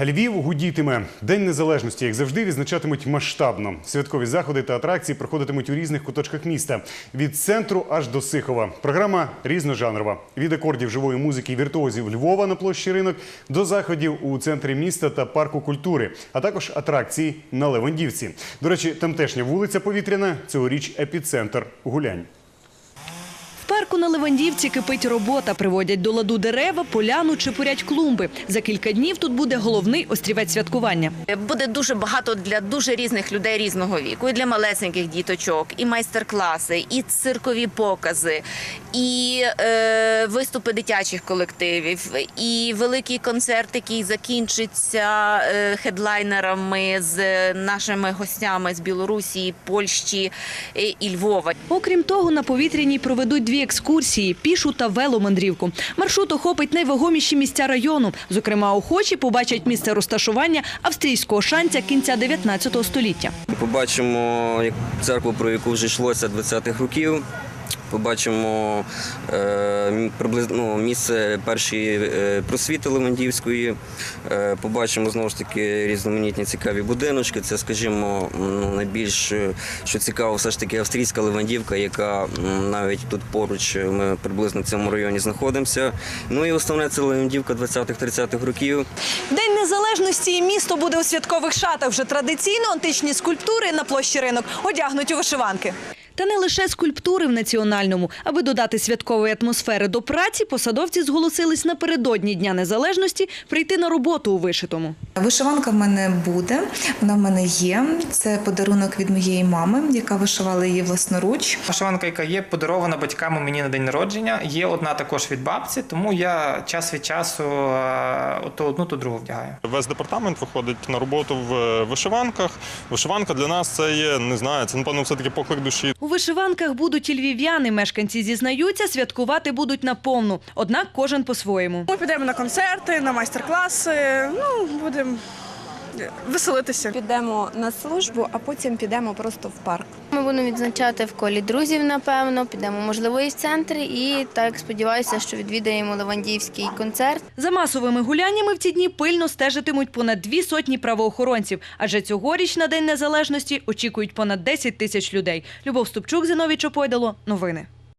Львів гудітиме. День незалежності, як завжди, відзначатимуть масштабно. Святкові заходи та атракції проходитимуть у різних куточках міста від центру аж до Сихова. Програма різножанрова від акордів живої музики і віртуозів Львова на площі ринок до заходів у центрі міста та парку культури, а також атракції на Левандівці. До речі, тамтешня вулиця повітряна цьогоріч епіцентр гулянь. Парку на Левандівці кипить робота. Приводять до ладу дерева, поляну чи порять клумби. За кілька днів тут буде головний острівець святкування. Буде дуже багато для дуже різних людей різного віку, і для малесеньких діточок, і майстер-класи, і циркові покази, і е, виступи дитячих колективів, і великий концерт, який закінчиться е, хедлайнерами з нашими гостями з Білорусі, Польщі е, і Львова. Окрім того, на повітряній проведуть дві екскурсії – пішу та веломандрівку. Маршрут охопить найвагоміші місця району. Зокрема, охочі побачать місце розташування австрійського шанця кінця 19 століття. Побачимо церкву, про яку вже йшлося 20-х років. Побачимо е, приблизно ну, місце першої е, просвіти Левандівської. Е, побачимо знову ж таки різноманітні цікаві будиночки. Це, скажімо, найбільш е, що цікаво, все ж таки австрійська Левандівка, яка навіть тут поруч е, ми приблизно в цьому районі знаходимося. Ну і основне це Левандівка 20-30-х років. День незалежності і місто буде у святкових шатах. Вже традиційно античні скульптури на площі ринок одягнуть у вишиванки. Та не лише скульптури в національному. Аби додати святкової атмосфери до праці, посадовці зголосились напередодні Дня Незалежності прийти на роботу у вишитому. Вишиванка в мене буде, вона в мене є. Це подарунок від моєї мами, яка вишивала її власноруч. Вишиванка, яка є подарована батьками мені на день народження. Є одна також від бабці, тому я час від часу е, то одну, то другу вдягаю. Весь департамент виходить на роботу в вишиванках. Вишиванка для нас це є, не знаю, це напевно все таки поклик душі. У вишиванках будуть і львів'яни. Мешканці зізнаються, святкувати будуть наповну. Однак кожен по-своєму. Ми підемо на концерти, на майстер-класи. Ну, будемо веселитися. Підемо на службу, а потім підемо просто в парк. Ми будемо відзначати в колі друзів, напевно. Підемо, можливо, і в центр. І так сподіваюся, що відвідаємо Левандівський концерт. За масовими гуляннями в ці дні пильно стежитимуть понад дві сотні правоохоронців. Адже цьогоріч на День Незалежності очікують понад 10 тисяч людей. Любов Ступчук, Зиновій Чопойдало. Новини.